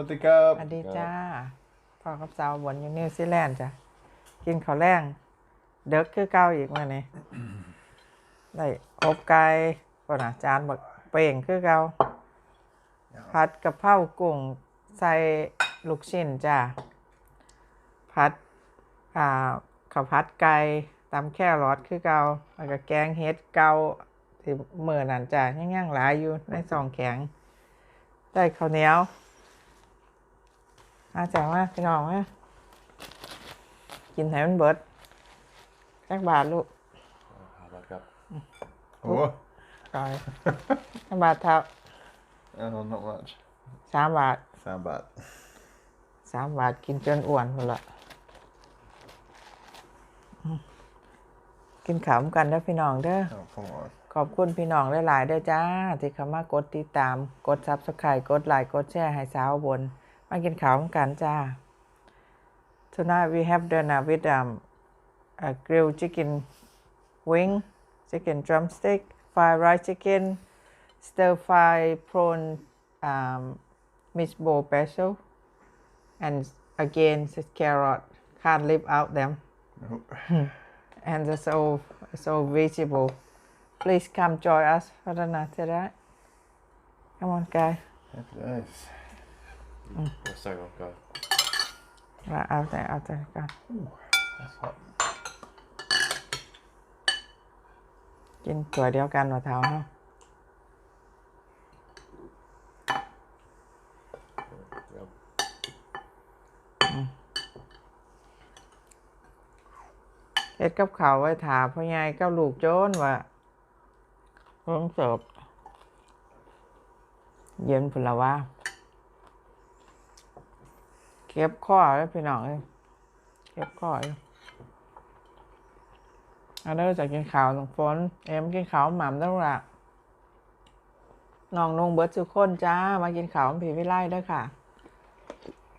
Put the cup. สวัสดีจ้าพ่อกับสาวบนอยู่นิวซีแลนด์จ้ะกินข้าวแรงเด็กคือเก่าอีกมาเนี่ยได้อบไก่ก่นะจานบักเป่งคือเก่าผัดกะเพรากุ้งใส่ลูกชิ้นจ้าผัดอ่าข้าวผัดไก่ตำแค่รอดคือเกาแล้วก็แกงเห็ดเกาที่เมื่อนั่นจ้ะยังยังหลายอยู่ในซองแข็งได้ข้าวเหนียว อาจารย์ว่าพี่น้องว่ากินให้มันเบิดจักบาทลูก How about cup? Oh, ก่อยจักบาทเท่า oh, not much. สามบาท Sound bad. สามบาทกินจนอ้วนหมดละอืมกินขาวกันเด้อพี่น้องเด้อ Oh, come on. ขอบคุณพี่น้องหลายๆเด้อจ้า ที่เข้ามากดติดตาม กดซับสไครต์กดไลค์กดแชร์ให้สาวบน มากินข้าวกันจ้า Tonight we have dinner with um, a grilled chicken wing, chicken drumstick, fried rice chicken, stir fry prawn um, meatball basil, and again carrot. Can't live out them Nope. and the so so visible. Please come join us for the night today. Come on, guys. Happy days. Let's take off, go. Right out there, out there, go. That's hot. กินตัวเดียวกันว่าเท้าเนาะ Yep. เฮ็ดกับข้าวไว้ถาพ่อใหญ่กับลูกโจนว่าเพิ่งเสิร์ฟเย็นพุ่นละว่า เก็บข้อแล้วพี่น้องเอ้ยเก็บข้ออยู่เอาเด้อจากกินข่าวน้องฝน เอ็มกินข่าวหม่ำแล้วละน้องนงเบิร์ดสุกคนจ้า มากินข่าวผีวิไลเด้วยค่ะ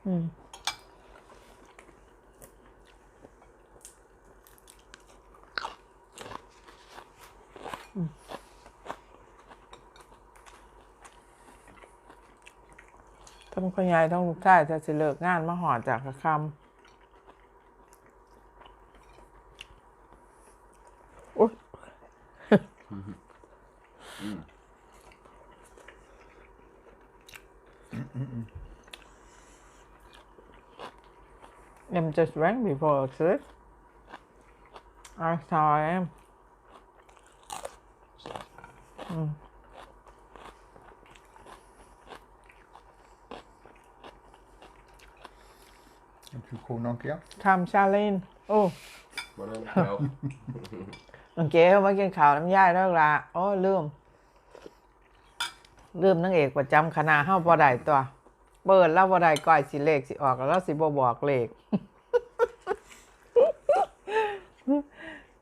อืม ทั้งคุณยายทั้งลูกชายจะสิเลิกงานมาหอดจากคำอุ๊ยเอ็ม just rang before six I saw him If you call Nokia. ทำชาเลนโอ้ Well, then, well, น้องเก๋เขามากินข้าวน้ำย่ายแล้วละโอ้ลืมลืมนางเอกประจำคณะเฮาบ่ได้ตัว เปิดแล้วบ่ได้ก้อยสิเลขสิออกแล้วเราสิบ่บอกเลข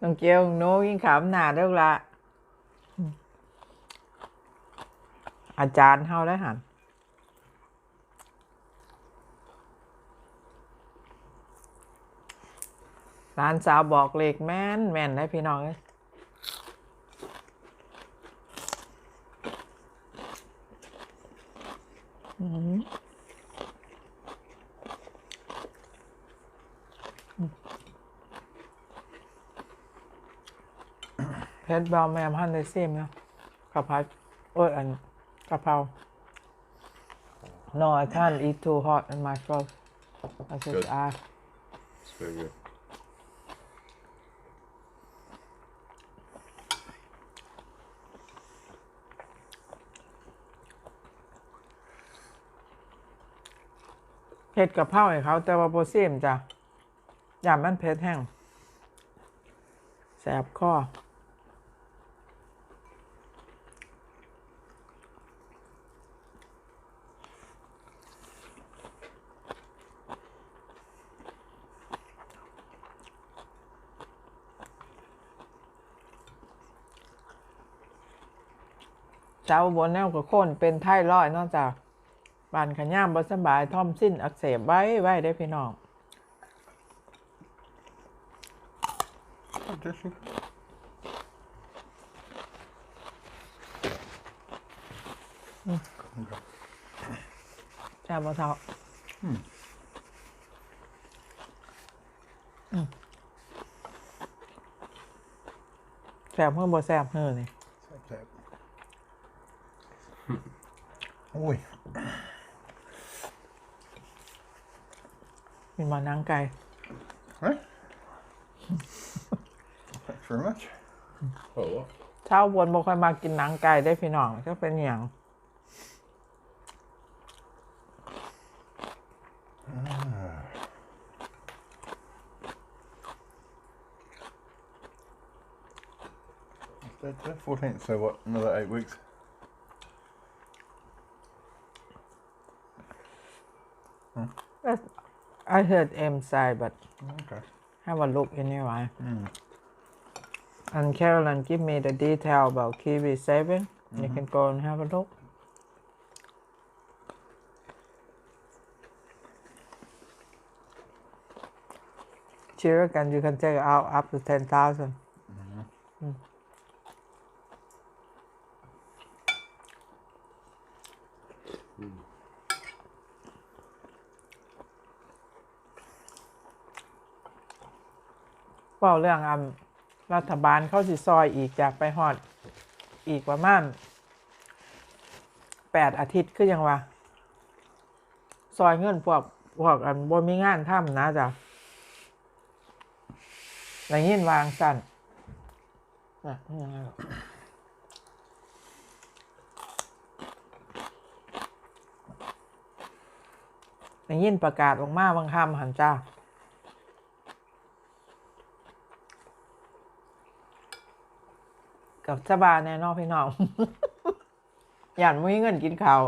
น้องเกียวโน้กินขาวหนาเด้อละอาจารย์เฮาได้หัน ร้านสาวบอกเลขแม่นแม่นได้พี่น้องเอ้ยเพชรบอลแม่พันได้ซิมนะกะเพราเอ้ยอันกะเพรา No I can't eat too hot in my throat I just Good. ah it's very good. เผ็ดกับเพราให้เขา แต่ว่าโปรซีมจ้ะอย่ามันเผ็ดแห้งแสบข้อเจ้าบนแนวกับคนเป็นไทร้อยนอกจาก บานขย่ามบสบายท่อมสิ้นอักเสบไว้ไว้ได้พี่น้อง Oh, just look. แซ่บเท่าอืมอืมแซ่บเพิ่มบ่แซ่บเพิ่ม นี่ Tap, tap. Oi. มีมานังไก่ Hey? Thanks very much. Oh, what? เช้าบนบ่ค่อยมากินหนังไก่ได้พี่น้องก็เป็นอย่าง That's the 14th, so what, another eight weeks? I heard M say but Okay. have a look anyway Mm. and Carolyn give me the detail about Kiwi 7 you can go and have a look she reckon you can take it out up to 10,000 Mm. เว่าเรื่องอำรัฐบาลเข้าสิซอยอีกจากไปฮอดอีกประมาณแปดอาทิตย์คือยังวะซอยเงินพวกพวกอันบ่มีงานทำนะจ๊ะในยินวางสั่นนะนี่ยังไงหรอในยินประกาศออกมาบางคำหันจ้า กับสบายแน่นอนพี่น้องหยันไม่มีเงินกินข้าว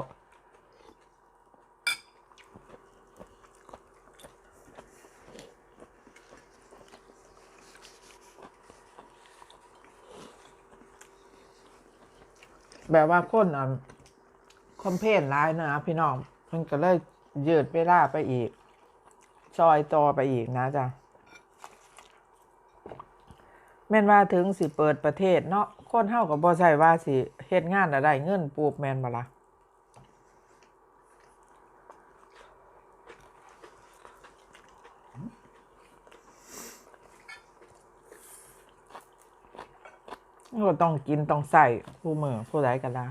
แบบว่าคนอะคอมเพลนร้ายนะพี่น้องเพิ่นก็เลยยืดเวลาไปอีก ซอยต่อไปอีกนะจ๊ะแม่นว่าถึงสิเปิดประเทศเนาะ คนเฮาก็บ่ใช่ว่าสิเฮ็ดงานแล้วได้เงินปูบแมนบ่ละก็ต้องกินต้องใส่ผู้มือผู้ใดก็ได้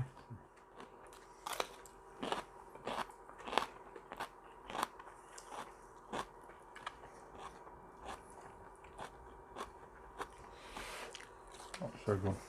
Not so good. Wow,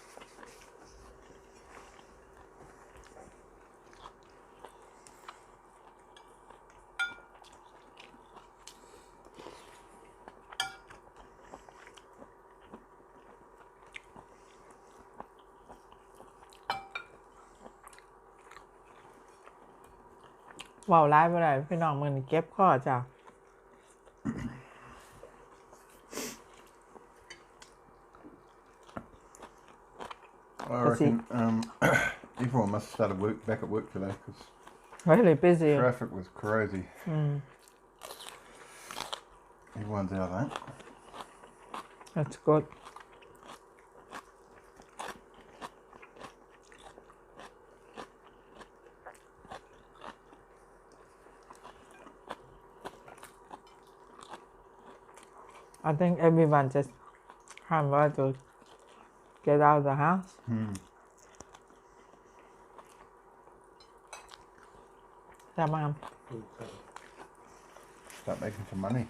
เว้าร้ายบ่ได้พี่น้องมื้อนี้เก็บข้อจ้ะ I What's he- reckon um, everyone must have started work back at work today because really busy traffic was crazy. อืม Everyone's out, eh? that's good I think everyone just can't wait to get out of the house. Hmm. จะมา Start making some money.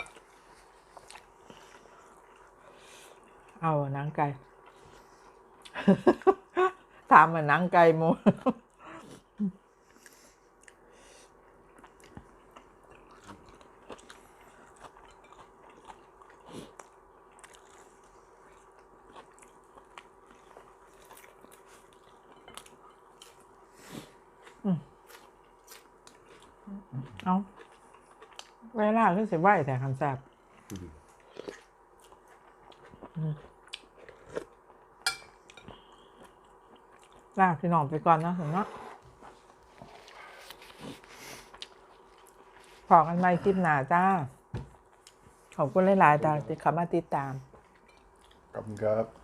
เอาหนังไก่ เหมือนหนังไก่หมูเอาเวลาคือสิไหวแต่คำแซบลากพี่น้องไปก่อนนะถึงเนาะขอกันไม่คลิปหนาจ้า ขอบคุณหลายๆจ้าที่เข้ามาติดตาม Up and go up.